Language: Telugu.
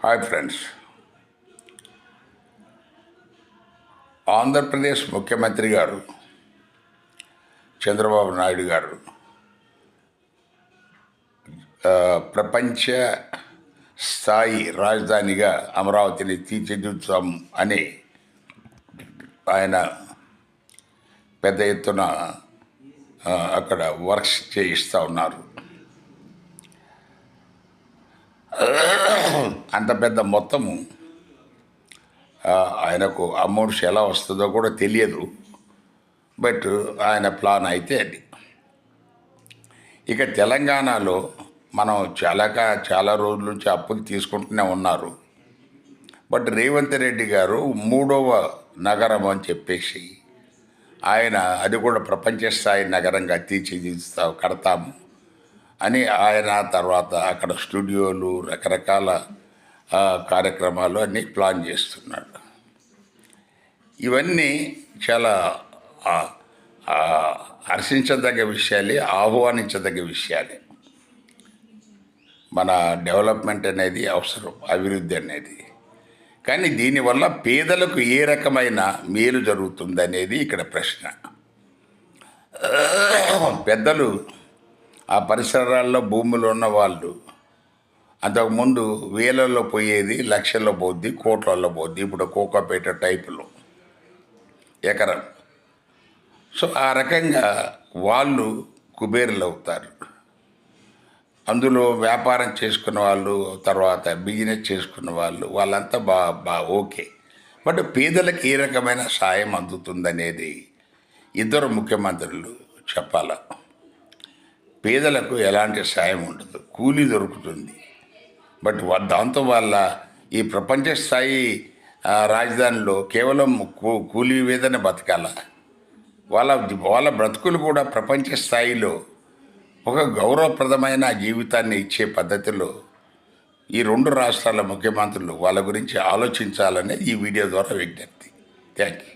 హాయ్ ఫ్రెండ్స్ ఆంధ్రప్రదేశ్ ముఖ్యమంత్రి గారు చంద్రబాబు నాయుడు గారు ప్రపంచ స్థాయి రాజధానిగా అమరావతిని తీర్చిదిద్దుతాం అని ఆయన పెద్ద ఎత్తున అక్కడ వర్క్స్ చేయిస్తూ ఉన్నారు. అంత పెద్ద మొత్తము ఆయనకు అమౌంట్స్ ఎలా వస్తుందో కూడా తెలియదు. బట్ ఆయన ప్లాన్ అయితే అది. ఇక తెలంగాణలో మనం చాలా చాలా రోజుల నుంచి అప్పులు తీసుకుంటూనే ఉన్నారు. బట్ రేవంత్ రెడ్డి గారు మూడవ నగరం అని చెప్పేసి ఆయన అది కూడా ప్రపంచ స్థాయి నగరంగా తీర్చిదిస్తా కడతాము అని ఆయన తర్వాత అక్కడ స్టూడియోలు రకరకాల కార్యక్రమాలు అన్నీ ప్లాన్ చేస్తున్నాడు. ఇవన్నీ చాలా హర్షించదగ్గ విషయాలే ఆహ్వానించదగ్గ విషయాలే. మన డెవలప్మెంట్ అనేది అవసరం అభివృద్ధి అనేది. కానీ దీనివల్ల పేదలకు ఏ రకమైన మేలు జరుగుతుంది అనేది ఇక్కడ ప్రశ్న. పెద్దలు ఆ పరిసరాల్లో భూములు ఉన్న వాళ్ళు అంతకుముందు వేలల్లో పోయేది లక్షల్లో పోద్ది కోట్లలో పోద్ది ఇప్పుడు కోకాపేట టైపులో ఎకరం. సో ఆ రకంగా వాళ్ళు కుబేరులు అవుతారు. అందులో వ్యాపారం చేసుకున్న వాళ్ళు తర్వాత బిజినెస్ చేసుకున్న వాళ్ళు వాళ్ళంతా బా బా ఓకే. బట్ పేదలకు ఏ రకమైన సాయం అందుతుందనేది ఇద్దరు ముఖ్యమంత్రులు చెప్పాల. పేదలకు ఎలాంటి సాయం ఉండదు. కూలీ దొరుకుతుంది. బట్ దాంతో వల్ల ఈ ప్రపంచ స్థాయి రాజధానిలో కేవలం కూ- కూలీ వేదన బతకాల. వాళ్ళ వాళ్ళ బ్రతుకులు కూడా ప్రపంచ స్థాయిలో ఒక గౌరవప్రదమైన జీవితాన్ని ఇచ్చే పద్ధతిలో ఈ రెండు రాష్ట్రాల ముఖ్యమంత్రులు వాళ్ళ గురించి ఆలోచించాలనేది ఈ వీడియో ద్వారా విజ్ఞప్తి. Thank you.